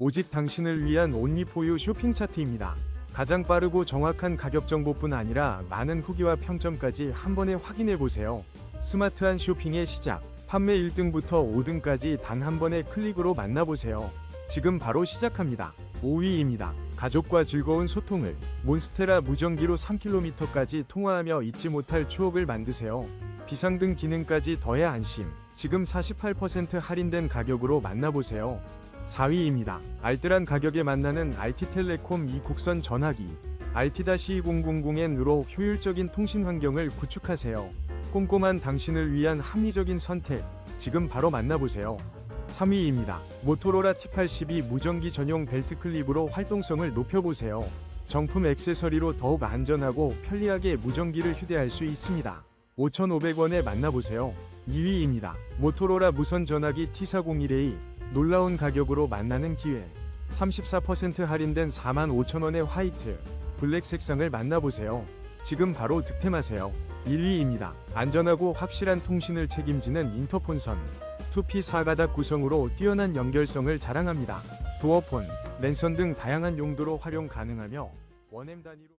오직 당신을 위한 온리포유 쇼핑 차트입니다. 가장 빠르고 정확한 가격 정보뿐 아니라 많은 후기와 평점까지 한 번에 확인해 보세요. 스마트한 쇼핑의 시작. 판매 1등부터 5등까지 단 한 번의 클릭으로 만나보세요. 지금 바로 시작합니다. 5위입니다. 가족과 즐거운 소통을 몬스테라 무전기로 3km까지 통화하며 잊지 못할 추억을 만드세요. 비상등 기능까지 더해 안심. 지금 48% 할인된 가격으로 만나보세요. 4위입니다. 알뜰한 가격에 만나는 RT텔레콤 이 국선 전화기 RT-2000N으로 효율적인 통신 환경을 구축하세요. 꼼꼼한 당신을 위한 합리적인 선택 지금 바로 만나보세요. 3위입니다. 모토로라 T82 무전기 전용 벨트 클립으로 활동성을 높여보세요. 정품 액세서리로 더욱 안전하고 편리하게 무전기를 휴대할 수 있습니다. 5,500원에 만나보세요. 2위입니다. 모토로라 무선 전화기 T401A 놀라운 가격으로 만나는 기회. 34% 할인된 45,000원의 화이트, 블랙 색상을 만나보세요. 지금 바로 득템하세요. 1위입니다. 안전하고 확실한 통신을 책임지는 인터폰선. 2P 4가닥 구성으로 뛰어난 연결성을 자랑합니다. 도어폰, 랜선 등 다양한 용도로 활용 가능하며 원엠 단위로